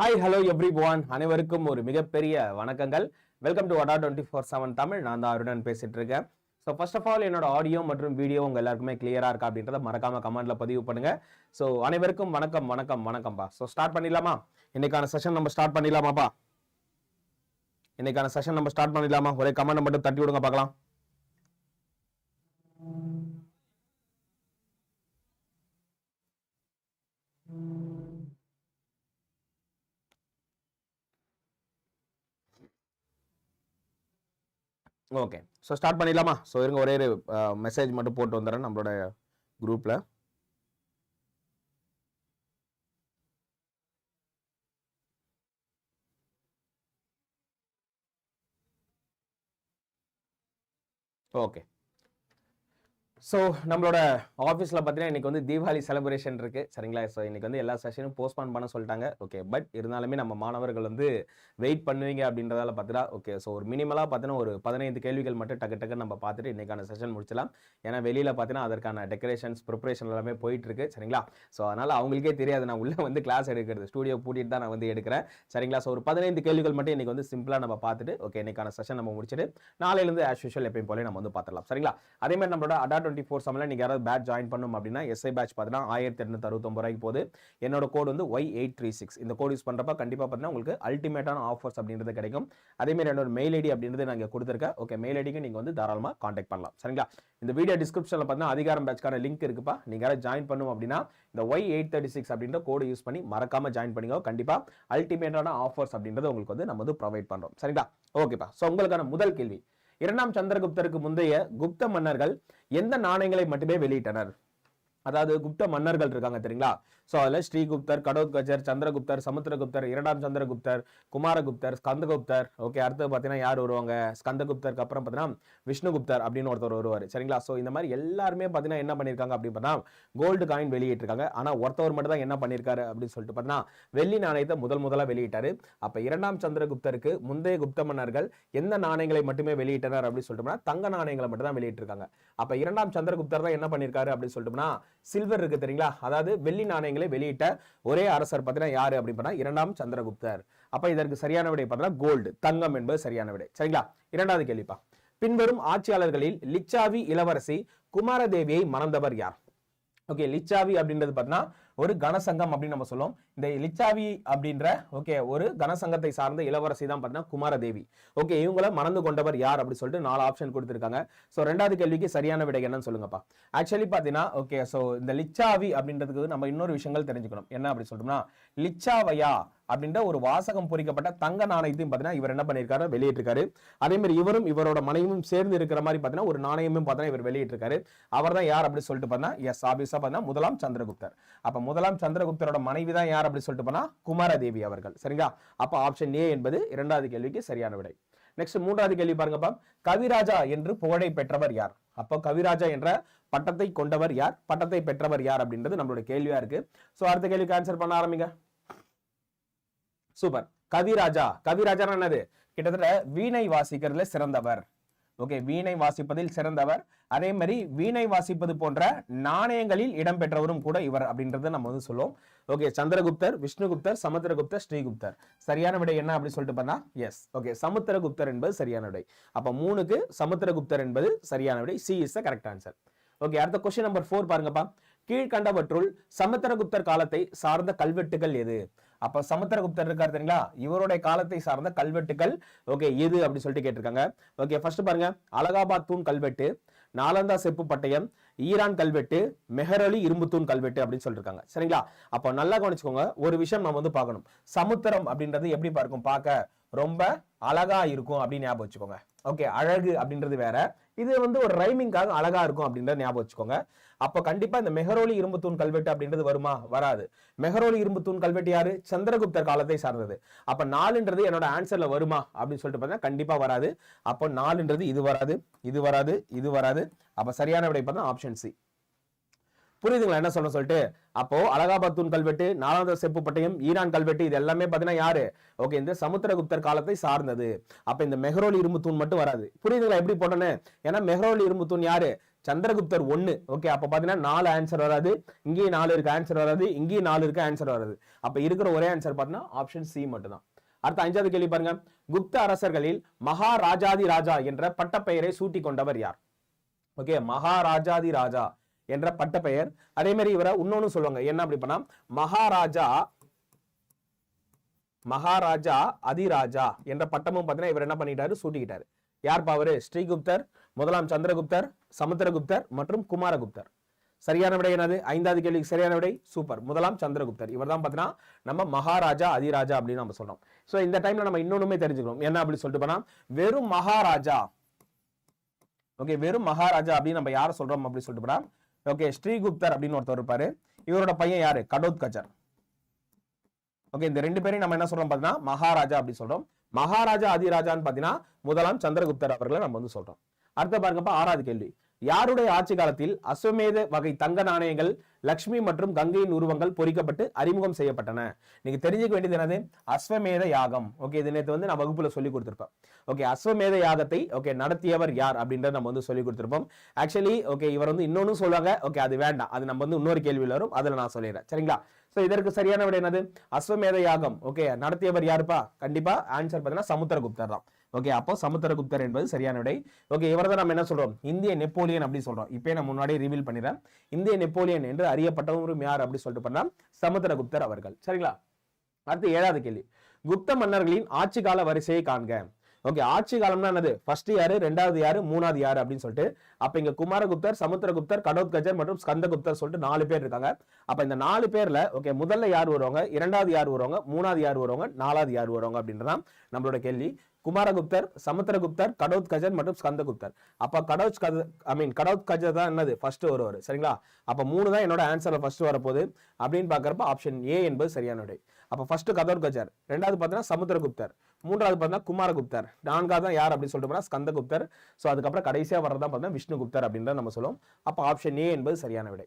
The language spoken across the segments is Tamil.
ஹாய் ஹலோ எவ்ரி ஒன் அனைவருக்கும் ஒரு மிகப்பெரிய வணக்கங்கள். Welcome to Adda twenty four seven Tamil. நான் தான் அருடன் பேசிட்டு இருக்கேன். ஸோ ஃபர்ஸ்ட் ஆஃப் ஆல் என்னோட ஆடியோ மற்றும் வீடியோ உங்கள் எல்லாருக்குமே கிளியராக இருக்கா அப்படின்றத மறக்காம கமெண்ட்ல பதிவு பண்ணுங்க. ஸோ அனைவருக்கும் வணக்கம் வணக்கம் வணக்கம்ப்பா ஸோ ஸ்டார்ட் பண்ணிடலாமா? இன்னைக்கான செஷன் நம்ம ஸ்டார்ட் பண்ணிடலாமாப்பா? இன்னைக்கான செஷன் நம்ம ஸ்டார்ட் பண்ணிடலாமா? ஒரே கமெண்ட் மட்டும் தட்டி விடுங்க பார்க்கலாம். ஓகே ஸோ ஸ்டார்ட் பண்ணிடலாமா? ஸோ இருங்க ஒரே ஒரு மெசேஜ் மட்டும் போட்டு வந்துடுறேன் நம்மளோட குரூப்பில் ஓகே ஸோ நம்மளோட ஆஃபீஸில் பார்த்தீங்கன்னா இன்றைக்கி வந்து தீபாவளி செலிப்ரேஷன் இருக்குது சரிங்களா? ஸோ இன்றைக்கி வந்து எல்லா செஷனும் போஸ்ட்பான் பண்ண சொல்லிட்டாங்க. ஓகே பட் இருந்தாலுமே நம்ம மாணவர்கள் வந்து வெயிட் பண்ணுவீங்க அப்படின்றதால பார்த்தீங்கன்னா ஓகே ஸோ ஒரு மினிமலாக பார்த்தீங்கன்னா ஒரு பதினைந்து கேள்விகள் மட்டும் டக்கு டக்கு நம்ம பார்த்துட்டு இன்னைக்கான செஷன் முடிச்சலாம் ஏன்னா வெளியில் பார்த்தீங்கன்னா அதற்கான டெக்கரேஷன்ஸ் ப்ரிப்பரேஷன் எல்லாமே போயிட்டுருக்கு. சரிங்களா? ஸோ அதனால் அவங்களுக்கே தெரியாது. நான் உள்ளே வந்து கிளாஸ் எடுக்கிறது ஸ்டூடியோ பூட்டிட்டு தான் நான் வந்து எடுக்கிறேன். சரிங்களா? ஸோ ஒரு பதினைந்து கேள்விகள் மட்டும் இன்னைக்கு வந்து சிம்பிளாக நம்ம பார்த்துட்டு ஓகே இன்னைக்கான செஷன் நம்ம முடிச்சுட்டு நாளையிலேருந்து ஆஸ் யூஷுவல் எப்பயும் போலே நம்ம வந்து பார்த்துடலாம் சரிங்களா? அதே மாதிரி நம்மளோட அடா டுவெண்ட்டி ஃபோர் செவனில் நீங்கள் யாராவது பேட்ச் ஜாயின் பண்ணணும் அப்படின்னா எஸ்ஐ பேட்ச் பார்த்தீங்கன்னா ஆயிரத்தி எட்நூத்தி அறுபத்தொம்பது ரூபாய்க்கு போகுது. என்னோட கோட் வந்து ஒய் எயிட் த்ரீ சிக்ஸ் இந்த கோட் யூஸ் பண்ணுறப்ப கண்டிப்பாக பார்த்தீங்கன்னா உங்களுக்கு அல்டிமேட்டான ஆஃபர்ஸ் அப்படின்றது கிடைக்கும். அதேமாதிரி என்னோட மெயில் ஐடி அப்படின்றது நான் இங்கே கொடுத்துருக்கேன். ஓகே மெயில் ஐடிக்கு நீங்கள் வந்து தாராளமாக காண்டாக்ட் பண்ணலாம். சரிங்களா? இந்த வீடியோ டிஸ்கிரிப்ஷனில் பார்த்தீங்கன்னா அதிகாரம் பேட்ச்க்கான லிங்க் இருக்குப்பா. நீங்கள் யாராவது ஜாயின் பண்ணும் அப்படின்னா இந்த ஒய் எயிட் தேர்ட்டி சிக்ஸ் அப்படின்ற கோடு யூஸ் பண்ணி மறக்காமல் ஜாயின் பண்ணிக்கோ கண்டிப்பாக அல்டிமேட்டான ஆஃபர்ஸ் அப்படின்றது உங்களுக்கு வந்து நம்ம வந்து ப்ரொவைட் பண்ணுறோம் சரிங்களா? ஓகேப்பா ஸோ உங்களுக்கான முதல் கேள்வி. இரண்டாம் சந்திரகுப்தருக்கு முந்தைய குப்த மன்னர்கள் எந்த நாணயங்களை மட்டுமே வெளியிட்டனர்? அதாவது குப்த மன்னர்கள் இருக்காங்க தெரியுங்களா? ஸோ அதில் ஸ்ரீகுப்தர் கடோத்கஜர் சந்திரகுப்தர் சமுத்திரகுப்தர் இரண்டாம் சந்திரகுப்தர் குமாரகுப்தர் ஸ்கந்தகுப்தர். ஓகே அடுத்து பார்த்தீங்கன்னா யார் வருவாங்க? ஸ்கந்தகுப்தருக்கு அப்புறம் பார்த்தீங்கன்னா விஷ்ணுகுப்தர் அப்படின்னு ஒருத்தர் வருவார். சரிங்களா? ஸோ இந்த மாதிரி எல்லாருமே பார்த்தீங்கன்னா என்ன பண்ணியிருக்காங்க அப்படின்னு பார்த்தா கோல்டு காயின் வெளியிட்டிருக்காங்க. ஆனால் ஒருத்தவர் மட்டும் தான் என்ன பண்ணியிருக்காரு அப்படின்னு சொல்லிட்டு பார்த்தீங்கன்னா வெள்ளி நாணயத்தை முதல் முதலாக வெளியிட்டார். அப்போ இரண்டாம் சந்திரகுப்தருக்கு முந்தைய குப்த மன்னர்கள் எந்த நாணயங்களை மட்டுமே வெளியிட்டனர் அப்படின்னு சொல்லிட்டோம்னா தங்க நாணயங்களை மட்டும் தான் வெளியிட்டிருக்காங்க. அப்போ இரண்டாம் சந்திரகுப்தர் தான் என்ன பண்ணியிருக்காரு அப்படின்னு சொல்லிட்டோம்னா சில்வர் இருக்குது தெரியுங்களா? அதாவது வெள்ளி நாணயங்களை வெளியிட்ட ஒரே அரசர் பார்த்தீங்கன்னா யாரு அப்படின்னு இரண்டாம் சந்திரகுப்தர். அப்போ இதற்கு சரியான விடை பார்த்தீங்கன்னா கோல்டு தங்கம் என்பது சரியான விடை. சரிங்களா? இரண்டாவது கேள்விப்பா. பின்வரும் ஆட்சியாளர்களில் லிச்சாவி இளவரசி குமாரதேவியை மணந்தவர் யார்? ஓகே லிச்சாவி அப்படின்றது பார்த்தீங்கன்னா ஒரு கனசங்கம் அப்படின்னு நம்ம சொல்லுவோம். இந்த லிச்சாவி அப்படின்ற ஓகே ஒரு கனசங்கத்தை சார்ந்த இளவரசி தான் பார்த்தீங்கன்னா குமாரதேவி. ஓகே இவங்கள மணந்து கொண்டவர் யார் அப்படி சொல்லிட்டு நாலு ஆப்ஷன் கொடுத்துருக்காங்க. ஸோ ரெண்டாவது கேள்விக்கு சரியான விடை என்னன்னு சொல்லுங்கப்பா. ஆக்சுவலி பார்த்தீங்கன்னா ஓகே ஸோ இந்த லிச்சாவி அப்படின்றதுக்கு நம்ம இன்னொரு விஷயங்கள் தெரிஞ்சுக்கணும். என்ன அப்படி சொல்லிட்டோம்னா லிச்சாவையா அப்படின்ற ஒரு வாசகம் பொறிக்கப்பட்ட தங்க நாணயத்தையும் பார்த்தீங்கன்னா இவர் என்ன பண்ணியிருக்காரு? வெளியிட்டிருக்காரு. அதே மாதிரி இவரும் இவரோட மனைவியும் சேர்ந்து இருக்கிற மாதிரி பார்த்தீங்கன்னா ஒரு நாணயமும் பார்த்தீங்கன்னா இவர் வெளியிட்டிருக்காரு. அவர் தான் யார் அப்படின்னு சொல்லிட்டு பார்த்தீங்கன்னா எஸ் ஆபிஸா பார்த்தீங்கன்னா முதலாம் சந்திரகுப்தர். அப்போ முதலாம் சந்திரகுப்தரோட மனைவி தான் யார் அப்படி சொல்லிட்டு போனால் குமாரதேவி அவர்கள். சரிங்களா? அப்போ ஆப்ஷன் ஏ என்பது இரண்டாவது கேள்விக்கு சரியான விடை. நெக்ஸ்ட் மூன்றாவது கேள்வி பாருங்கப்பா கவிராஜா என்று புகழை பெற்றவர் யார்? அப்போ கவிராஜா என்ற பட்டத்தை கொண்டவர் யார்? பட்டத்தை பெற்றவர் யார் அப்படின்றது நம்மளோட கேள்வியா இருக்கு. ஸோ அடுத்த கேள்விக்கு ஆன்சர் பண்ண ஆரம்பிங்க. சூப்பர். கவிராஜா. கவிராஜா என்னது? கிட்டத்தட்ட வீணை வாசிக்கிறதுல சிறந்தவர். ஓகே வீணை வாசிப்பதில் சிறந்தவர். அதே மாதிரி வீணை வாசிப்பது போன்ற நாணயங்களில் இடம்பெற்றவரும் கூட இவர் அப்படின்றத நம்ம வந்து சொல்லுவோம். ஓகே சந்திரகுப்தர் விஷ்ணுகுப்தர் சமுத்திரகுப்தர் ஸ்ரீகுப்தர். சரியான விடை என்ன அப்படின்னு சொல்லிட்டு பார்த்தா எஸ் ஓகே சமுத்திரகுப்தர் என்பது சரியான விடை. அப்ப மூணுக்கு சமுத்திரகுப்தர் என்பது சரியான விடை. C is correct answer okay அடுத்த கொஸ்டின் நம்பர் ஃபோர் பாருங்கப்பா. கீழ்கண்டவற்றுள் சமுத்திரகுப்தர் காலத்தை சார்ந்த கல்வெட்டுகள் எது? அப்ப சமுத்திரகுப்தர் இருக்காரு தெரியுங்களா? இவருடைய காலத்தை சார்ந்த கல்வெட்டுகள். ஓகே எது அப்படின்னு சொல்லிட்டு கேட்டிருக்காங்க. ஓகே ஃபர்ஸ்ட் பாருங்க. அலகாபாத் தூண் கல்வெட்டு நாலந்தா செப்பு பட்டயம் ஈரான் கல்வெட்டு மெஹரலி இரும்புத்தூண் கல்வெட்டு அப்படின்னு சொல்லிருக்காங்க. சரிங்களா? அப்போ நல்லா கவனிச்சுக்கோங்க. ஒரு விஷயம் நம்ம வந்து பார்க்கணும். சமுத்திரம் அப்படின்றது எப்படி பார்க்கும்? பார்க்க ரொம்ப அழகா இருக்கும் அப்படின்னு ஞாபகம் வச்சுக்கோங்க. ஓகே அழகு அப்படின்றது வேற. இது வந்து ஒரு ரைமிங்காக அழகா இருக்கும் அப்படின்றத ஞாபகம் வச்சுக்கோங்க. அப்போ கண்டிப்பா இந்த மெஹரோலி இரும்புத்தூண் கல்வெட்டு அப்படின்றது வருமா? வராது. மெஹரோலி இரும்புத்தூண் கல்வெட்டு யாரு? சந்திரகுப்தர் காலத்தை சார்ந்தது. அப்ப நாலுன்றது என்னோட ஆன்சர்ல வருமா? அப்படின்னு சொல்லிட்டு பார்த்தா கண்டிப்பா வராது. அப்போ நாலுன்றது இது வராது இது வராது இது வராது. அப்ப சரியான விடை பார்த்தா ஆப்ஷன் சி புரியுதுங்களா? என்ன சொல்ல சொல்லிட்டு? அப்போ அலகாபாத் தூண் கல்வெட்டு நாலாவது செப்பு பட்டயம் ஈரான் கல்வெட்டு இது எல்லாமே பார்த்தீங்கன்னா யாரு? ஓகே இந்த சமுத்திரகுப்தர் காலத்தை சார்ந்தது. அப்ப இந்த மெஹ்ரோலி இரும்பு தூண் மட்டும் வராது. புரியுதுங்களா? எப்படி போட்டேன்னு? ஏன்னா மெஹரோலி இரும்பு தூண் யாரு? சந்திரகுப்தர் ஒன்று ஓகே அப்போ பார்த்தீங்கன்னா நாலு ஆன்சர் வராது. இங்கேயும் நாலு இருக்கு ஆன்சர் வராது. இங்கேயும் நாலு இருக்கு ஆன்சர் வராது. அப்போ இருக்கிற ஒரே ஆன்சர் பார்த்தீங்கன்னா ஆப்ஷன் சி மட்டும்தான். அடுத்த அஞ்சாவது கேள்வி பாருங்க. குப்த அரசர்களில் மகாராஜாதி ராஜா என்ற பட்டப்பெயரை சூட்டி கொண்டவர் யார்? ஓகே மகாராஜாதி ராஜா. என்ற பட்டப்பெயர். அதே மாதிரி இவரை இன்னொன்னு சொல்லுவாங்க. என்ன அப்படி பண்ணா மகாராஜா மகாராஜா அதிராஜா என்ற பட்டமும் பார்த்தீங்கன்னா இவர் என்ன பண்ணிட்டாரு? சூட்டிக்கிட்டாரு. யார் பாவரு ஸ்ரீகுப்தர் முதலாம் சந்திரகுப்தர் சமுத்திரகுப்தர் மற்றும் குமாரகுப்தர். சரியான விடை என்னது? ஐந்தாவது கேள்விக்கு சரியான விடை? சூப்பர். முதலாம் சந்திரகுப்தர். இவர் தான் பார்த்தீங்கன்னா நம்ம மகாராஜா அதிராஜா அப்படின்னு நம்ம சொல்றோம். ஸோ இந்த டைம்ல நம்ம இன்னொன்னுமே தெரிஞ்சுக்கணும். என்ன அப்படின்னு சொல்லிட்டு போனா வெறும் மகாராஜா ஓகே வெறும் மகாராஜா அப்படின்னு நம்ம யாரை சொல்றோம் அப்படின்னு சொல்லிட்டு போனா ஓகே ஸ்ரீகுப்தர் அப்படின்னு ஒருத்தர் இருப்பாரு. இவரோட பையன் யாரு? கடோத்கஜர். ஓகே இந்த ரெண்டு பேரையும் நம்ம என்ன சொல்றோம் பார்த்தீங்கன்னா மகாராஜா அப்படி சொல்றோம். மகாராஜா அதிராஜான்னு பார்த்தீங்கன்னா முதலாம் சந்திரகுப்தர் அவர்களை நம்ம வந்து சொல்றோம். அடுத்த பாருங்கப்பா ஆறாவது கேள்வி. யாருடைய ஆட்சி காலத்தில் அஸ்வமேத வகை தங்க நாணயங்கள் லக்ஷ்மி மற்றும் கங்கையின் உருவங்கள் பொறிக்கப்பட்டு அறிமுகம் செய்யப்பட்டன? நீங்க தெரிஞ்சுக்க வேண்டியது என்னது? அஸ்வமேத யாகம். ஓகே இது நேற்று வந்து நான் வகுப்புல சொல்லி கொடுத்துருப்போம் ஓகே அஸ்வமேத யாகத்தை ஓகே நடத்தியவர் யார் அப்படின்றத நம்ம வந்து சொல்லி கொடுத்துருப்போம். ஆக்சுவலி ஓகே இவர் வந்து இன்னொன்னு சொல்லுவாங்க. ஓகே அது வேண்டாம். அது நம்ம வந்து இன்னொரு கேள்வியில் வரும். அதுல நான் சொல்லிடுறேன். சரிங்களா? ஸோ இதற்கு சரியான விட என்னது? அஸ்வமேத யாகம். ஓகே நடத்தியவர் யாருப்பா? கண்டிப்பா ஆன்சர் பார்த்தீங்கன்னா சமுத்திரகுப்தர் தான். ஓகே அப்போ சமுத்திரகுப்தர் என்பது சரியான விடை. ஓகே இவர் தான் நம்ம என்ன சொல்றோம்? இந்திய நெப்போலியன் அப்படி சொல்றோம். இப்போ நான் முன்னாடியே ரிவீல் பண்ணிடுறேன். இந்திய நெப்போலியன் என்று அறியப்பட்டவரும் யார் அப்படி சொல்லிட்டு பண்ணா சமுத்திரகுப்தர் அவர்கள். சரிங்களா? அடுத்து ஏழாவது கேள்வி. குப்த மன்னர்களின் ஆட்சி கால வரிசையை காண்க. ஓகே ஆட்சி காலம்னா என்னது? ஃபர்ஸ்ட் யாரு ரெண்டாவது யாரு மூணாவது யாரு அப்படின்னு சொல்லிட்டு அப்ப இங்க குமாரகுப்தர் சமுத்திரகுப்தர் கடோத்கஜர் மற்றும் ஸ்கந்தகுப்தர் சொல்லிட்டு நாலு பேர் இருக்காங்க. அப்ப இந்த நாலு பேர்ல ஓகே முதல்ல யார் வருவாங்க? இரண்டாவது யார் வருவாங்க? மூணாவது யார் வருவாங்க? நாலாவது யார் வருவாங்க அப்படின்றதான் நம்மளோட கேள்வி. குமாரகுப்தர் சமுத்திரகுப்தர் கடோத்கஜர் மற்றும் ஸ்கந்தகுப்தர். அப்ப கடோத் ஐ மீன் கடோத்கஜர் தான் என்னது? ஃபர்ஸ்ட் வருவார். சரிங்களா? அப்ப மூணு தான் என்னோட ஆன்சர்ல ஃபர்ஸ்ட் வரப்போகுது. அப்படின்னு பாக்குறப்ப ஆப்ஷன் ஏ என்பது சரியான விடை அப்போ ஃபர்ஸ்ட் கதோர்கஜர் ரெண்டாவது பார்த்தீங்கன்னா சமுத்திரகுப்தர் மூன்றாவது பார்த்தீங்கன்னா குமாரகுப்தர் நான்காவது தான் யார் அப்படின்னு சொல்லிட்டு போனால் ஸ்கந்தகுப்தர். ஸோ அதுக்கப்புறம் கடைசியாக வர்றதா பார்த்தீங்கன்னா விஷ்ணுகுப்தர் அப்படின்றத நம்ம சொல்லுவோம். அப்போ ஆப்ஷன் ஏ என்பது சரியான விடை.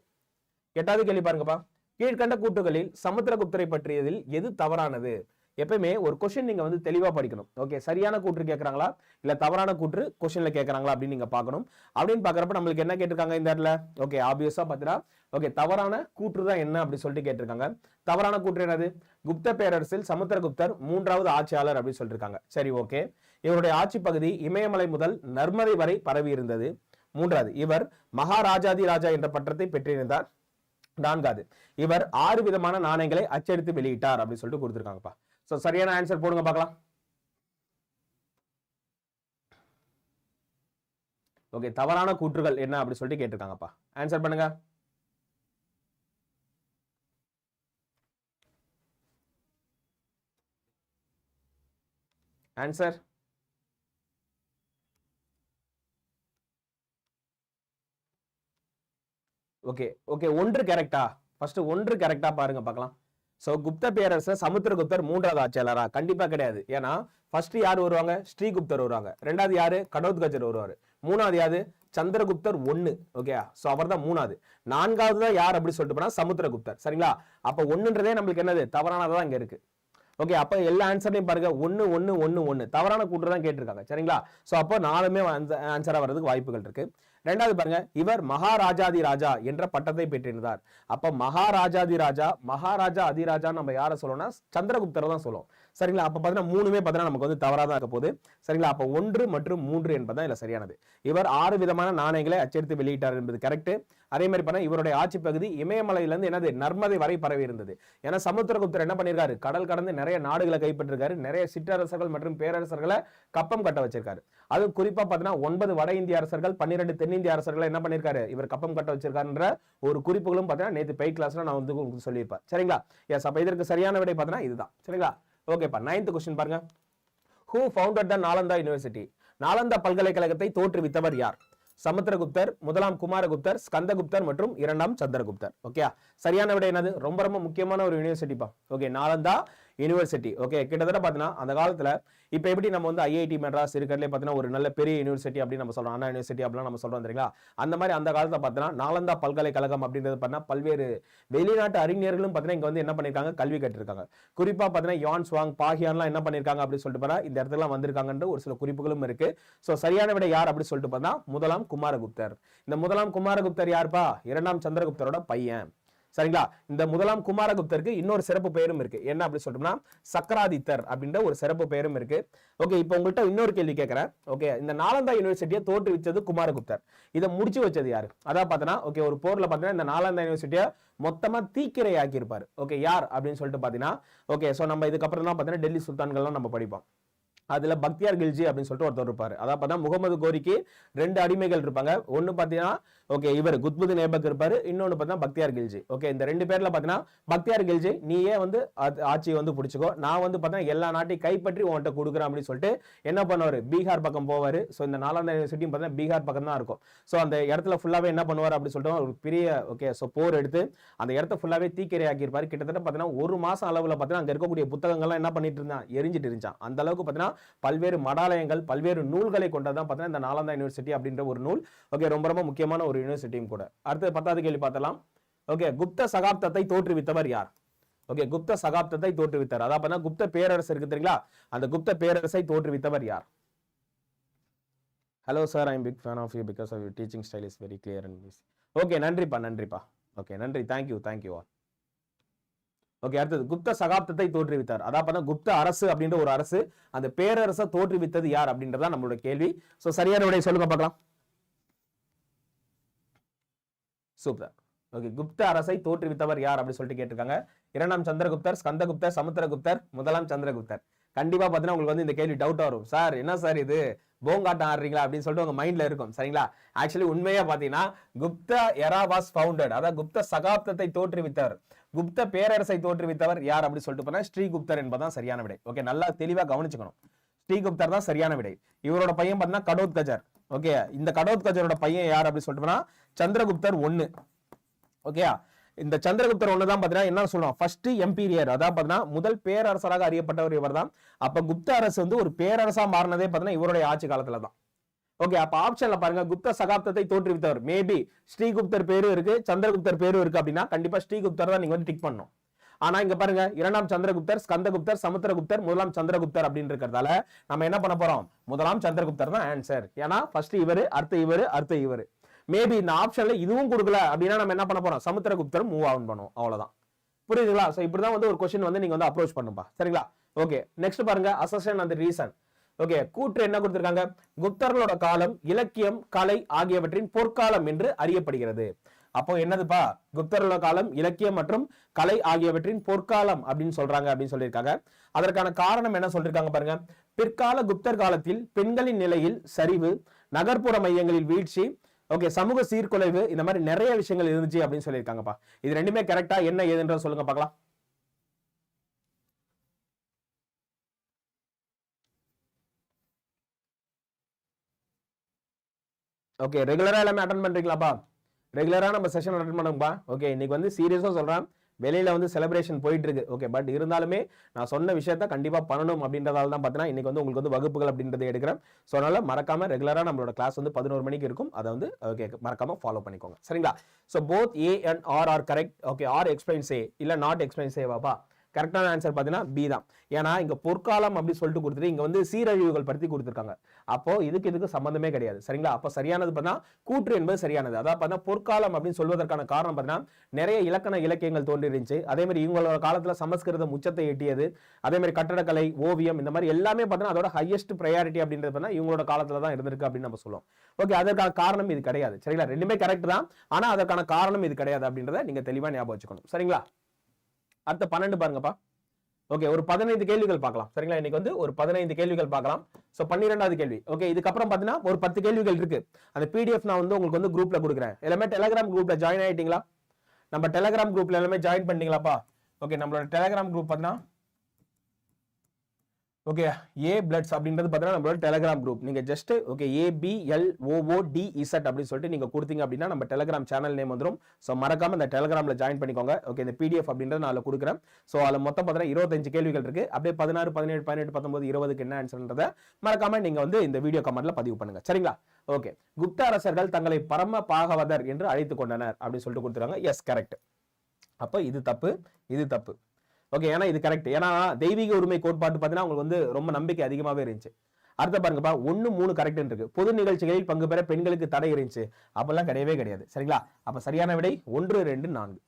எட்டாவது கேள்வி பாருங்கப்பா. கீழ்கண்ட கூட்டுகளில் சமுத்திரகுப்தரை பற்றியதில் எது தவறானது? எப்பயுமே ஒரு கொஷின் நீங்கள் வந்து தெளிவாக படிக்கணும். ஓகே சரியான கூற்று கேட்குறாங்களா இல்லை தவறான கூற்று கொஷனில் கேட்குறாங்களா அப்படின்னு நீங்கள் பார்க்கணும். அப்படின்னு பார்க்குறப்ப நம்மளுக்கு என்ன கேட்டிருக்காங்க இந்த இடத்துல? ஓகே ஆப்வியஸாக பாத்தீங்கன்னா ஓகே தவறான கூற்று தான் என்ன அப்படி சொல்லிட்டு கேட்டிருக்காங்க. தவறான கூற்று என்னது? குப்த பேரரசில் சமுத்திரகுப்தர் மூன்றாவது ஆட்சியாளர் அப்படின்னு சொல்லியிருக்காங்க சரி ஓகே இவருடைய ஆட்சி பகுதி இமயமலை முதல் நர்மதை வரை பரவி இருந்தது. மூன்றாவது இவர் மகாராஜாதி ராஜா என்ற பட்டத்தை பெற்றிருந்தார். நான்காவது இவர் ஆறு விதமான நாணயங்களை அச்சடித்து வெளியிட்டார் அப்படின்னு சொல்லிட்டு கொடுத்துருக்காங்கப்பா. சோ சரியான ஆன்சர் போடுங்க பார்க்கலாம். ஓகே தவறான கூற்றுகள் என்ன அப்படி சொல்லிட்டு கேட்டிருக்காங்கப்பா. ஆன்சர் பண்ணுங்க. ஆன்சர் ஓகே ஓகே ஒன்று கரெக்டா ஃபர்ஸ்ட் ஒன்று கரெக்டா பாருங்க பார்க்கலாம். ஸோ குப்த பேரரசர் சமுத்திரகுப்தர் மூன்றாவது ஆட்சியாளரா? கண்டிப்பாக கிடையாது. ஏன்னா ஃபர்ஸ்ட் யார் வருவாங்க? ஸ்ரீகுப்தர் வருவாங்க. ரெண்டாவது யாரு? கடோத்கஜர் வருவார். மூணாவது யாரு? சந்திரகுப்தர் ஒன்று ஓகே ஸோ அவர் தான் மூணாவது. நான்காவது தான் யார் அப்படி சொல்லிட்டு போனால் சமுத்திரகுப்தர். சரிங்களா? அப்போ ஒன்றுன்றதே நம்மளுக்கு என்னது? தவறானதான் இங்கே இருக்குது ஓகே அப்போ எல்லா ஆன்சர்லையும் பாருங்க. ஒன்று ஒன்று ஒன்று ஒன்று தவறான கூட்டு தான் கேட்டிருக்காங்க. சரிங்களா? ஸோ அப்போ நாலுமே ஆன்சராக வர்றதுக்கு வாய்ப்புகள் இருக்குது ரெண்டாவது பாருங்க இவர் மகாராஜாதி ராஜா என்ற பட்டத்தை பெற்றிருந்தார். அப்ப மகாராஜாதி ராஜா மகாராஜா அதிராஜா நம்ம யாரை சொல்லணும்னா சந்திரகுப்தரை தான் சொல்லுவோம் சரிங்களா? அப்போ பார்த்தீங்கன்னா மூணுமே பார்த்தீங்கன்னா நமக்கு வந்து தவறாக தான் இருக்க போகுது. சரிங்களா? அப்போ ஒன்று மற்றும் மூன்று என்பதுதான் இதில் சரியானது. இவர் ஆறு விதமான நாணயங்களை அச்சடித்து வெளியிட்டார் என்பது கரெக்ட் அதே மாதிரி பண்ண இவருடைய ஆட்சி பகுதி இமயமலையிலேருந்து என்னது? நர்மதை வரை பரவி இருந்தது. ஏன்னா சமுத்திரகுப்தர் என்ன பண்ணியிருக்காரு கடல் கடந்து நிறைய நாடுகளை கைப்பற்றிருக்காரு. நிறைய சிற்றரசர்கள் மற்றும் பேரரசர்களை கப்பம் கட்ட வச்சிருக்காரு. அது குறிப்பாக பார்த்தீங்கன்னா ஒன்பது வட இந்திய அரசர்கள் பன்னிரெண்டு தென்னிந்திய அரசர்களை என்ன பண்ணியிருக்காரு இவர் கப்பம் கட்ட வச்சிருக்காருன்ற ஒரு குறிப்புகளும் பார்த்தீங்கன்னா நேற்று பை கிளாஸ்ல நான் வந்து உங்களுக்கு சொல்லியிருப்பேன். சரிங்களா? எஸ் அப்ப இதற்கு சரியான விடை பார்த்தீங்கன்னா இதுதான். சரிங்களா? ஓகேப்பா நைன்த் கொஸ்டின் பாருங்க. Who founded the Nalanda university Nalanda பல்கலைக்கழகத்தை தோற்றுவித்தவர் யார்? சமுத்திரகுப்தர் முதலாம் குமாரகுப்தர் ஸ்கந்தகுப்தர் மற்றும் இரண்டாம் சந்திரகுப்தர். ஓகே சரியான விட என்னது? ரொம்ப ரொம்ப முக்கியமான ஒரு யூனிவர்சிட்டிப்பா ஓகே நாலந்தா யூனிவர்சிட்டி ஓகே கிட்டத்தட்ட பார்த்தீங்கன்னா அந்த காலத்தில் இப்போ எப்படி நம்ம வந்து ஐஐடி மெட்ராஸ் இருக்கிறதுலே பார்த்தீங்கன்னா ஒரு நல்ல பெரிய யூனிவர்சிட்டி அப்படின்னு நம்ம சொல்கிறோம் அண்ணா யூனிவர்சிட்டி அப்படிலாம் நம்ம சொல்கிறோம் தெரியுங்களா? அந்த மாதிரி அந்த காலத்தில் பார்த்தீங்கன்னா நாலந்தா பல்கலைக்கழகம் அப்படின்றது பார்த்தீங்கன்னா பல்வேறு வெளிநாட்டு அறிஞர்களும் பார்த்தீங்கன்னா இங்கே வந்து என்ன பண்ணிருக்காங்க? கல்வி கட்டிருக்காங்க குறிப்பாக பார்த்தீங்கன்னா யான் சுவாங் பாகியான்லாம் என்ன பண்ணியிருக்காங்க அப்படின்னு சொல்லிட்டு பார்த்தா இந்த இடத்துக்குலாம் வந்திருக்காங்கன்ற ஒரு சில குறிப்புகளும் இருக்கு. ஸோ சரியான விட யார் அப்படின்னு சொல்லிட்டு பார்த்தா முதலாம் குமாரகுப்தர். இந்த முதலாம் குமாரகுப்தர் யார்ப்பா? இரண்டாம் சந்திரகுப்தரோட பையன். சரிங்களா? இந்த முதலாம் குமாரகுப்தருக்கு இன்னொரு சிறப்பு பெயரும் இருக்கு. என்ன அப்படி சொல்லிட்டோம்னா சக்கராதித்தர் அப்படின்ற ஒரு சிறப்பு பெயரும் இருக்கு. ஓகே இப்போ உங்கள்கிட்ட இன்னொரு கேள்வி கேட்கறேன் ஓகே இந்த நாலந்தா யூனிவர்சிட்டியை தோற்றுவிச்சது குமாரகுப்தர். இதை முடிச்சு வச்சது யாரு? அதான் பார்த்தோன்னா ஓகே ஒரு போர்ல பார்த்தீங்கன்னா இந்த நாலந்தா யூனிவர்சிட்டியை மொத்தமா தீக்கிரையாக்கி இருப்பாரு ஓகே யார் அப்படின்னு சொல்லிட்டு பார்த்தீங்கன்னா ஓகே ஸோ நம்ம இதுக்கப்புறம் தான் பார்த்தீங்கன்னா டெல்லி சுல்தான்கள்லாம் நம்ம படிப்போம். அதில் பக்தியார் கில்ஜி அப்படின்னு சொல்லிட்டு ஒருத்தர் இருப்பார். அதான் பார்த்தா முகமது கோரிக்கு ரெண்டு அடிமைகள் இருப்பாங்க. ஒன்று பார்த்தீங்கன்னா ஓகே இவர் குத்புதீன் நேபக் இருப்பார். இன்னொன்று பார்த்தீங்கன்னா பக்தியார் கில்ஜி. ஓகே இந்த ரெண்டு பேரில் பார்த்தீங்கன்னா பக்தியார் கில்ஜி நீயே வந்து ஆட்சியை வந்து பிடிச்சிக்கோ. நான் வந்து பார்த்தா எல்லா நாட்டையும் கைப்பற்றி உன்கிட்ட கொடுக்குறேன் அப்படின்னு சொல்லிட்டு என்ன பண்ணுவார்? பீகார் பக்கம் போவார். ஸோ இந்த நாலாம் யூனிவர்சிட்டியும் பார்த்தீங்கன்னா பீகார் பக்கம் தான் இருக்கும். ஸோ அந்த இடத்துல ஃபுல்லாகவே என்ன பண்ணுவார் அப்படின்னு சொல்லிட்டு ஒரு பெரிய ஓகே ஸோ போர் எடுத்து அந்த இடத்த ஃபுல்லாகவே தீக்கிரையாக்கியிருப்பார். கிட்டத்தட்ட பார்த்தீங்கன்னா ஒரு மாதம் அளவில் பார்த்தீங்கன்னா அங்கே இருக்கக்கூடிய புத்தகங்கள்லாம் என்ன பண்ணிட்டு இருந்தான்? எரிஞ்சிட்டு இருந்துச்சான் அந்த அளவுக்கு பார்த்தீங்கன்னா பல்வேறு மடாலயங்கள் பல்வேறு நூல்களை கொண்டதான் பார்த்தீங்கன்னா இந்த நாலந்தா யூனிவர்சிட்டி அப்படின்ற ஒரு நூல். ஓகே ரொம்ப ரொம்ப முக்கியமான ஒரு யூனிவர்சிட்டியும் கூட. அடுத்து பத்தாவது கேள்வி பார்த்தலாம் ஓகே குப்த சகாப்தத்தை தோற்றுவித்தவர் யார்? ஓகே குப்த சகாப்தத்தை தோற்றுவித்தார் அதான் பார்த்தா குப்த பேரரசு இருக்கு தெரியுங்களா? அந்த குப்த பேரரசை தோற்றுவித்தவர் யார்? Hello sir I'm big fan of you because of you teaching style is very clear and easy okay நன்றிப்பா நன்றிப்பா. ஓகே நன்றி. தேங்க்யூ தேங்க்யூ ஆல் ஓகே அடுத்தது குப்த சகாப்தத்தை தோற்றுவித்தார். அதான் பார்த்தா குப்த அரசு அப்படின்ற ஒரு அரசு அந்த பேரரசை தோற்றுவித்தது யார் அப்படின்றதா நம்மளோட கேள்வி. ஸோ சரியான விடை சொல்லுங்க பார்க்கலாம். சூப்பர். ஓகே குப்த அரசை தோற்றுவித்தவர் யார் அப்படின்னு சொல்லிட்டு கேட்டிருக்காங்க. இரண்டாம் சந்திரகுப்தர் ஸ்கந்தகுப்தர் சமுத்திரகுப்தர் முதலாம் சந்திரகுப்தர். கண்டிப்பா பார்த்தீங்கன்னா உங்களுக்கு வந்து இந்த கேள்வி டவுட் வரும். சார் என்ன சார் இது? போங்காட்டம் ஆடுறீங்களா? அப்படின்னு சொல்லிட்டு உங்க மைண்ட்ல இருக்கும். சரிங்களா? ஆக்சுவலி உண்மையா பாத்தீங்கன்னா குப்த எரா வாஸ் ஃபவுண்டட் அதாவது குப்த சகாப்தத்தை தோற்றுவித்தவர். குப்த பேரரசை தோற்றுவித்தவர் யார் அப்படின்னு சொல்லிட்டு போனா ஸ்ரீகுப்தர் என்பதுதான் சரியான விடை. ஓகே நல்லா தெளிவா கவனிச்சுக்கணும். ஸ்ரீகுப்தர் தான் சரியான விடை. இவரோட பையன் பார்த்தீங்கன்னா கடோத்கஜர். ஓகே இந்த கடோத்கஜரோட பையன் யார் அப்படின்னு சொல்லிட்டு போனா சந்திரகுப்தர் ஒன்னு ஓகேயா இந்த சந்திரகுப்தர் ஒன்று தான் பார்த்தீங்கன்னா என்ன சொல்லுவோம் ஃபர்ஸ்ட் எம்பீரியர் அதான் பார்த்தீங்கன்னா முதல் பேரரசராக அறியப்பட்டவர் இவர் தான் அப்ப குப்த அரசு வந்து ஒரு பேரரசா மாறினதே பார்த்தீங்கன்னா இவருடைய ஆட்சி காலத்துல தான் ஓகே அப்ப ஆப்ஷன்ல பாருங்க குப்த சகாப்தத்தை தோற்றுவித்தவர். மேபி ஸ்ரீகுப்தர் பேரும் இருக்கு சந்திரகுப்தர் பேரும் இருக்கு அப்படின்னா கண்டிப்பா ஸ்ரீகுப்தர் தான் நீங்க வந்து டிக் பண்ணணும். ஆனா இங்க பாருங்க இரண்டாம் சந்திரகுப்தர் ஸ்கந்தகுப்தர் சமுத்திரகுப்தர் முதலாம் சந்திரகுப்தர் அப்படின்னு இருக்கிறதால நம்ம என்ன பண்ண போறோம்? முதலாம் சந்திரகுப்தர் தான் ஆன்சர் ஏன்னா ஃபர்ஸ்ட் இவர் அடுத்து இவரு அடுத்து இவர். மேபி இந்த ஆப்ஷன்ல இதுவும் கொடுக்கல அப்படின்னா நம்ம என்ன பண்ண போறோம்? சமுத்திரகுப்தர் மூவ் ஆன் பண்ணுவோம் அவ்வளவுதான். புரியுதுங்களா? சோ இப்படிதான் வந்து ஒரு கொஸ்டின் வந்து நீங்க வந்து அப்ரோச் பண்ணுப்பா சரிங்களா? ஓகே நெக்ஸ்ட் பாருங்க அசன் அந்த ரீசன் ஓகே கூற்று என்ன கொடுத்திருக்காங்க? குப்தர்களோட காலம் இலக்கியம் கலை ஆகியவற்றின் பொற்காலம் என்று அறியப்படுகிறது. அப்போ என்னதுப்பா? குப்தர்களோட காலம் இலக்கியம் மற்றும் கலை ஆகியவற்றின் பொற்காலம் அப்படின்னு சொல்றாங்க அப்படின்னு சொல்லியிருக்காங்க. அதற்கான காரணம் என்ன சொல்லிருக்காங்க பாருங்க. பிற்கால குப்தர் காலத்தில் பெண்களின் நிலையில் சரிவு நகர்ப்புற மையங்களில் வீழ்ச்சி ஓகே சமூக சீர்குலைவு இந்த மாதிரி நிறைய விஷயங்கள் இருந்துச்சு அப்படின்னு சொல்லியிருக்காங்கப்பா. இது ரெண்டுமே கரெக்டா என்ன ஏதுன்றத சொல்லுங்க பார்க்கலாம். ஓகே ரெகுலராக எல்லாமே அட்டன் பண்ணுறீங்களாப்பா ரெகுலராக நம்ம செஷன் அட்டன் பண்ணுங்கப்பா. ஓகே இன்னைக்கு வந்து சீரியஸாக சொல்கிறேன் வெளியில் வந்து செலிப்ரேஷன் போயிட்டு இருக்கு ஓகே பட் இருந்தாலுமே நான் சொன்ன விஷயத்த கண்டிப்பாக பண்ணணும் அப்படின்றதால தான் பார்த்தீங்கன்னா இன்றைக்கி வந்து உங்களுக்கு வந்து வகுப்புகள் அப்படின்றத எடுக்கிறேன். ஸோ அதனால் மறக்காமல் ரெகுலராக நம்மளோட கிளாஸ் வந்து பதினோரு மணிக்கு இருக்கும். அதை வந்து ஓகே மறக்காமல் ஃபாலோ பண்ணிக்கோங்க. சரிங்களா? So both A and R R correct okay R explains A இல்லை நாட் எக்ஸ்பிளைன்ஸ் ஏவாப்பா கரெக்டான ஆன்சர் பார்த்தீங்கன்னா பி தான். ஏன்னா இங்கே பொற்காலம் அப்படி சொல்லிட்டு கொடுத்துட்டு இங்கே வந்து சீரழிவுகள் பற்றி கொடுத்துருக்காங்க. அப்போ இதுக்கு இதுக்கு சம்மந்தமே கிடையாது. சரிங்களா? அப்போ சரியானது பார்த்தா கூற்று என்பது சரியானது. அதாவது பார்த்தா பொற்காலம் அப்படின்னு சொல்வதற்கான காரணம் பார்த்தீங்கன்னா நிறைய இலக்கண இலக்கியங்கள் தோன்றி இருந்துச்சு அதே மாதிரி இவங்களோட காலத்தில் சமஸ்கிருதம் உச்சத்தை எட்டியது. அதே மாதிரி கட்டடக்கலை ஓவியம் இந்த மாதிரி எல்லாமே பார்த்தீங்கன்னா அதோட ஹையஸ்ட் ப்ரையாரிட்டி அப்படின்றது பார்த்தா இவங்களோட காலத்தில் தான் இருந்திருக்கு அப்படின்னு நம்ம சொல்லுவோம். ஓகே அதற்கான காரணம் இது கிடையாது. சரிங்களா? ரெண்டுமே கரெக்ட் தான். ஆனால் அதற்கான காரணம் இது கிடையாது அப்படின்றத நீங்கள் தெளிவாக ஞாபகம் வச்சுக்கணும். சரிங்களா? அடுத்த பன்னெண்டு பாருங்கப்பா. ஓகே ஒரு பதினைந்து கேள்விகள் பார்க்கலாம். சரிங்களா? இன்னைக்கு வந்து ஒரு பதினைந்து கேள்விகள் பார்க்கலாம். ஸோ பன்னிரெண்டாவது கேள்வி. ஓகே இதுக்கப்புறம் பார்த்தீங்கன்னா ஒரு பத்து கேள்விகள் இருக்கு. அந்த பிடிஎஃப் நான் வந்து உங்களுக்கு வந்து குரூப்ல கொடுக்குறேன். எல்லாமே டெலிகிராம் குரூப்ல ஜாயின் ஆயிட்டீங்களா? நம்ம டெலகிராம் குரூப்ல எல்லாமே ஜாயின் பண்ணீங்களாப்பா ஓகே நம்மளோட டெலிகிராம் குரூப் பார்த்தீங்கன்னா ஓகே ஏ பிளட்ஸ் அப்படின்றது பார்த்தீங்கன்னா நம்மளோட டெலகிராம் குரூப் நீங்கள் just okay APL O O T Z அப்படின்னு சொல்லிட்டு நீங்கள் கொடுத்தீங்க அப்படின்னா நம்ம டெலகிராம் சேனல் நேம் வந்துடும் ஸோ மறக்காமல் இந்த டெலகிராம்ல ஜாயின் பண்ணிக்கோங்க. ஓகே இந்த பிடிஎஃப் அப்படின்றது நான் அதில் கொடுக்குறேன். ஸோ அதில் மொத்தம் பார்த்தீங்கன்னா இருபத்தஞ்சு கேள்விகள் இருக்குது அப்படியே பதினாறு பதினேழு பதினெட்டு பத்தொம்பது இருபதுக்கு என்ன ஆன்சர்ன்றதை மறக்காமல் நீங்கள் வந்து இந்த வீடியோ கமெண்ட்டில் பதிவு பண்ணுங்க. சரிங்களா? ஓகே குப்த அரசர்கள் தங்களை பரம பாகவதர் என்று அழைத்து கொண்டனர் அப்படின்னு சொல்லிட்டு கொடுத்துருக்காங்க. எஸ் கரெக்ட் அப்போ இது தப்பு இது தப்பு. ஓகே ஏன்னா இது கரெக்ட் ஏன்னா தெய்வீக உரிமை கோட்பாட்டு பார்த்தீங்கன்னா உங்களுக்கு வந்து ரொம்ப நம்பிக்கை அதிகமாகவே இருந்துச்சு. அடுத்த பாருங்கப்பா ஒன்று மூணு கரெக்ட் இருக்கு. பொது நிகழ்ச்சிகளில் பங்கு பெற பெண்களுக்கு தடை இருந்துச்சு. அப்பெல்லாம் கிடையவே கிடையாது. சரிங்களா? அப்போ சரியான விடை ஒன்று ரெண்டு நான்கு.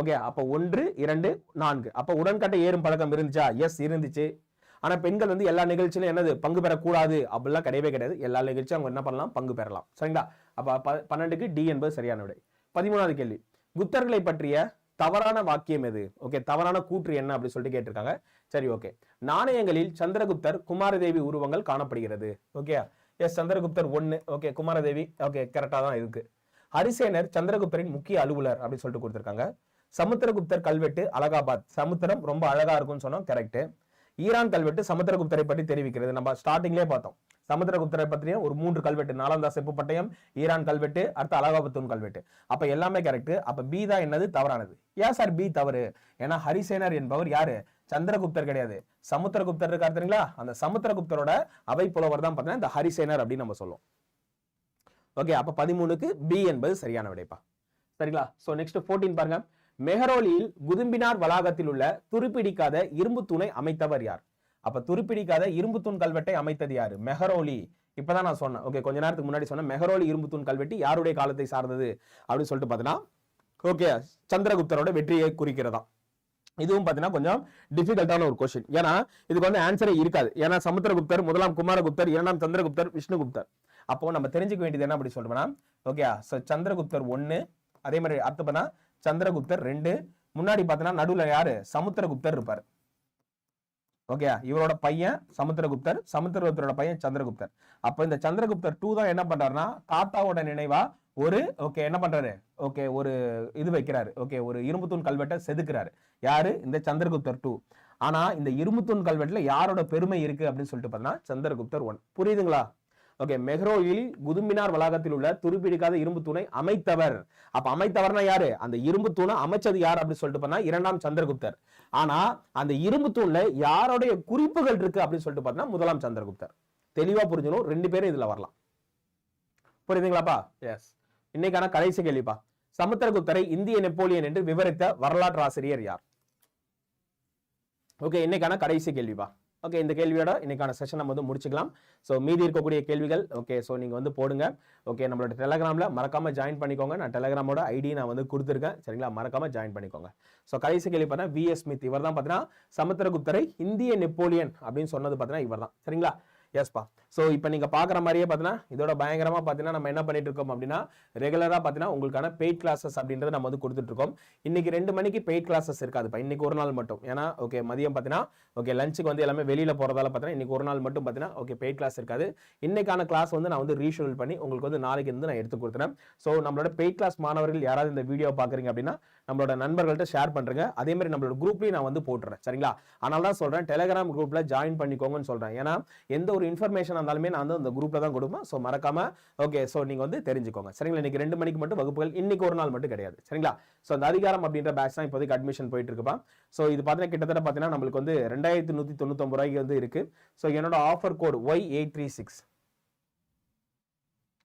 ஓகே அப்போ ஒன்று இரண்டு நான்கு. அப்போ உடன்கட்டை ஏறும் பழக்கம் இருந்துச்சா? எஸ் இருந்துச்சு. ஆனால் பெண்கள் வந்து எல்லா நிகழ்ச்சியிலும் என்னது? பங்கு பெறக்கூடாது. அப்படிலாம் கிடையவே கிடையாது. எல்லா நிகழ்ச்சியும் அவங்க என்ன பண்ணலாம்? பங்கு பெறலாம். சரிங்களா? அப்போ ப- பன்னெண்டுக்கு டி என்பது சரியான விடை. பதிமூணாவது கேள்வி. குப்தர்களை பற்றிய தவறான வாக்கியம் எது? ஓகே தவறான கூற்று என்ன அப்படின்னு சொல்லிட்டு கேட்டிருக்காங்க. சரி ஓகே நாணயங்களில் சந்திரகுப்தர் குமாரதேவி உருவங்கள் காணப்படுகிறது. ஓகே எஸ் சந்திரகுப்தர் ஒன்னு ஓகே குமாரதேவி ஓகே கரெக்டாக தான் இருக்கு. ஹரிசேனர் சந்திரகுப்தரின் முக்கிய அலுவலர் அப்படின்னு சொல்லிட்டு கொடுத்துருக்காங்க. சமுத்திரகுப்தர் கல்வெட்டு அலகாபாத். சமுத்திரம் ரொம்ப அழகா இருக்கும்னு சொன்னோம் கரெக்ட் ஈரான் கல்வெட்டு சமுத்திரகுப்தரை பற்றி தெரிவிக்கிறது. நம்ம ஸ்டார்டிங்லேயே பார்த்தோம். சமுத்திரகுப்தரை பற்றிய ஒரு மூன்று கல்வெட்டு. நாலாந்தா செப்பு பட்டயம் ஈரான் கல்வெட்டு அடுத்து அலகாபத்தூன் கல்வெட்டு. அப்போ எல்லாமே கரெக்ட் அப்போ பி தான் என்னது? தவறானது. ஏன் சார் பி தவறு? ஏன்னா ஹரிசேனர் என்பவர் யாரு? சந்திரகுப்தர் கிடையாது. சமுத்திரகுப்தர் இருக்கார் தெரியுங்களா? அந்த சமுத்திரகுப்தரோட அவை புலவர் தான் பார்த்தீங்கன்னா இந்த ஹரிசேனர் அப்படின்னு நம்ம சொல்லுவோம். ஓகே அப்போ பதிமூணுக்கு பி என்பது சரியான விடைப்பா. சரிங்களா? ஸோ நெக்ஸ்ட் 14 பாருங்க. மெஹரோலியில் குதும்பினார் வளாகத்தில் உள்ள துருப்பிடிக்காத இரும்பு தூணை அமைத்தவர் யார்? அப்ப துருப்பிடிக்காத இரும்பு தூண் கல்வெட்டை அமைத்தது யாரு? மெஹரோலி. இப்பதான் நான் சொன்னேன். ஓகே கொஞ்ச நேரத்துக்கு முன்னாடி சொன்னேன். மெஹரோலி இரும்பு தூண் கல்வெட்டு யாருடைய காலத்தை சார்ந்தது? அப்படின்னு சொல்லிட்டு பார்த்தீங்கன்னா ஓகே சந்திரகுப்தரோட வெற்றியை குறிக்கிறதா. இதுவும் பார்த்தீங்கன்னா கொஞ்சம் டிஃபிகல்ட்டான ஒரு கொஸ்டின் ஏன்னா இதுக்கு வந்து ஆன்சரே இருக்காது. ஏன்னா சமுத்திரகுப்தர் முதலாம் குமாரகுப்தர் இரண்டாம் சந்திரகுப்தர் விஷ்ணுகுப்தர். அப்போ நம்ம தெரிஞ்சுக்க வேண்டியது என்ன அப்படி சொல்றோம்னா ஓகே சந்திரகுப்தர் ஒன்னு அதே மாதிரி அடுத்து சந்திரகுப்தர் ரெண்டு. முன்னாடி பார்த்தீங்கன்னா நடுவில் யாரு? சமுத்திரகுப்தர் இருப்பார். ஓகேயா இவரோட பையன் சமுத்திரகுப்தர் சமுத்திரகுப்தரோட பையன் சந்திரகுப்தர். அப்போ இந்த சந்திரகுப்தர் டூ தான் என்ன பண்றாருன்னா தாத்தாவோட நினைவா ஒரு ஓகே என்ன பண்றாரு? ஓகே ஒரு இது வைக்கிறாரு. ஓகே ஒரு இரும்புத்தூண் கல்வெட்டை செதுக்குறாரு. யாரு? இந்த சந்திரகுப்தர் டூ ஆனா இந்த இரும்புத்தூண் கல்வெட்டுல யாரோட பெருமை இருக்கு அப்படின்னு சொல்லிட்டு பார்த்தீங்கன்னா சந்திரகுப்தர் ஒன் புரியுதுங்களா? ஓகே மெஹ்ரோயில் குதும்பினார் வளாகத்தில் உள்ள துருப்பிடிக்காத இரும்பு தூணை அமைத்தவர். அப்ப அமைத்தவர்னா யாரு? அந்த இரும்பு தூணை அமைச்சது யார் அப்படின்னு சொல்லிட்டு பண்ணா இரண்டாம் சந்திரகுப்தர். ஆனா அந்த இரும்பு தூண்ல யாருடைய குறிப்புகள் இருக்கு அப்படின்னு சொல்லிட்டு பார்த்தா முதலாம் சந்திரகுப்தர். தெளிவா புரிஞ்சுக்கணும். ரெண்டு பேரும் இதுல வரலாம். புரியுதுங்களாப்பா? எஸ் இன்னைக்கான கடைசி கேள்விப்பா. சமுத்திரகுப்தரை இந்திய நெப்போலியன் என்று விவரித்த வரலாற்று ஆசிரியர் யார்? ஓகே இன்னைக்கான கடைசி கேள்விப்பா. ஓகே இந்த கேள்வியோட இன்னைக்கான செஷன் நம்ம வந்து முடிச்சுக்கலாம். ஸோ மீதி இருக்கக்கூடிய கேள்விகள் ஓகே ஸோ நீங்கள் வந்து போடுங்க. ஓகே நம்மளோட டெலகிராமில் மறக்காமல் ஜாயின் பண்ணிக்கோங்க. நான் டெலகிராமோட ஐடி நான் வந்து கொடுத்துருக்கேன். சரிங்களா? மறக்காமல் ஜாயின் பண்ணிக்கோங்க. ஸோ கடைசி கேள்வி பார்த்தா விஎஸ் ஸ்மித் இவர் தான் பார்த்தீங்கன்னா சமுத்திரகுப்தரை இந்திய நெப்போலியன் அப்படின்னு சொன்னது பார்த்தீங்கன்னா இவர் தான் சரிங்களா எஸ்பா ஸோ இப்போ நீங்கள் பார்க்குற மாதிரியே பார்த்தீங்கன்னா இதோட பயங்கரமாக பார்த்தீங்கன்னா நம்ம என்ன பண்ணிட்டு இருக்கோம் அப்படின்னா ரெகுலராக பார்த்தீங்கன்னா உங்களுக்கான பெய்ட் கிளாஸஸ் அப்படின்றத நம்ம வந்து கொடுத்துட்ருக்கோம் இன்றைக்கி ரெண்டு மணிக்கு பெய்ட் கிளாஸஸ் இருக்காதுப்பா இன்றைக்கி ஒரு நாள் மட்டும். ஏன்னா ஓகே மதியம் பார்த்தீங்கன்னா ஓகே லஞ்சுக்கு வந்து எல்லாமே வெளியில் போகிறதால பார்த்தீங்கன்னா இன்றைக்கி ஒரு நாள் மட்டும் பார்த்தீங்கன்னா ஓகே பெய்ட் கிளாஸ் இருக்காது. இன்றைக்கான கிளாஸ் வந்து நான் வந்து ரீஷெடியூல் பண்ணி உங்களுக்கு வந்து நாளைக்கு வந்து நான் எடுத்து கொடுத்துறேன். ஸோ நம்மளோட பெய்ட் கிளாஸ் மாணவர்கள் யாராவது இந்த வீடியோ பார்க்குறீங்க அப்படின்னா நம்மளோட நண்பர்கள்ட்ட ஷேர் பண்ணுறேங்க அதே மாதிரி நம்மளோட குரூப்லேயும் நான் வந்து போட்டுறேன். சரிங்களா? அதனால தான் சொல்கிறேன் டெலிகிராம் குரூப்பில் ஜாயின் பண்ணிக்கோங்கன்னு சொல்கிறேன் ஏன்னா எந்த ஒரு இன்ஃபர்மேஷன் இருந்தாலுமே நான் வந்து அந்த குரூப்பில் தான் கொடுப்பேன். ஸோ மறக்காமல் ஓகே ஸோ நீங்கள் வந்து தெரிஞ்சுக்கோங்க. சரிங்களா? இன்றைக்கி ரெண்டு மணிக்கு மட்டும் வகுப்புகள் இன்றைக்கி ஒரு நாள் மட்டும் கிடையாது. சரிங்களா? ஸோ அந்த அதிகாரம் அப்படின்ற பேட்ச் தான் இப்போதைக்கு அட்மிஷன் போயிட்டு இருக்குப்பா ஸோ இது பார்த்தீங்கன்னா கிட்டத்தட்ட பார்த்தீங்கன்னா நம்மளுக்கு வந்து ரெண்டாயிரத்தி நூற்றி தொண்ணூத்தொம்பது ரூபாய்க்கு வந்து இருக்குது ஸோ என்னோட offer code Y eight three six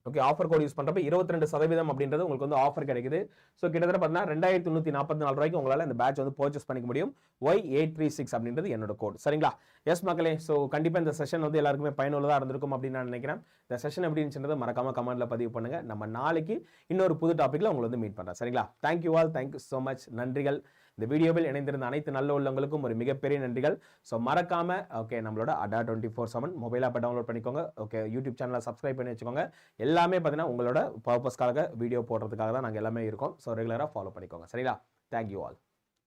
okay offer code use பண்ணுறப்ப இருபத்தி ரெண்டு சதவீதம் அப்படின்றது உங்களுக்கு வந்து ஆஃபர் கிடைக்குது. ஸோ கிட்டத்தட்ட பார்த்தீங்கன்னா ரெண்டாயிரத்தி நூற்றி நாற்பத்தி நாலு ரூபாய்க்கு உங்களால் இந்த பேட்ச் வந்து பர்ச்சேஸ் பண்ணிக்க முடியும். ஒய் எயிட் த்ரீ சிக்ஸ் அப்படின்றது என்னோட கோட் சரிங்களா? எஸ் மக்களே ஸோ கண்டிப்பாக இந்த செஷன் வந்து எல்லாருக்குமே பயனுள்ளதாக இருந்திருக்கும் அப்படின்னு நான் நினைக்கிறேன். இந்த செஷன் எப்படி இருந்துச்சுன்றதை மறக்காம கமெண்ட்ல பதிவு பண்ணுங்கள் நம்ம நாளைக்கு இன்னொரு புது டாப்பிக்கில் உங்களை வந்து மீட் பண்ணுறேன் சரிங்களா? Thank you all thank you so much நன்றிகள். இந்த வீடியோவில் இணைந்திருந்த அனைத்து நல்ல உள்ளவங்களுக்கும் ஒரு மிகப்பெரிய நன்றிகள். ஸோ மறக்காம ஓகே நம்மளோட Adda twenty four seven mobile ஆப்பை டவுன்லோட் பண்ணிக்கோங்க. ஓகே யூடியூப் சேனலை சப்ஸ்கிரைப் பண்ணி வச்சுக்கோங்க. எல்லாமே பார்த்தீங்கன்னா உங்களோட பர்பஸ்க்காக வீடியோ போடுறதுக்காக தான் நாங்கள் எல்லாமே இருக்கோம். ஸோ ரெகுலராக ஃபாலோ பண்ணிக்கோங்க. சரிங்களா? Thank you all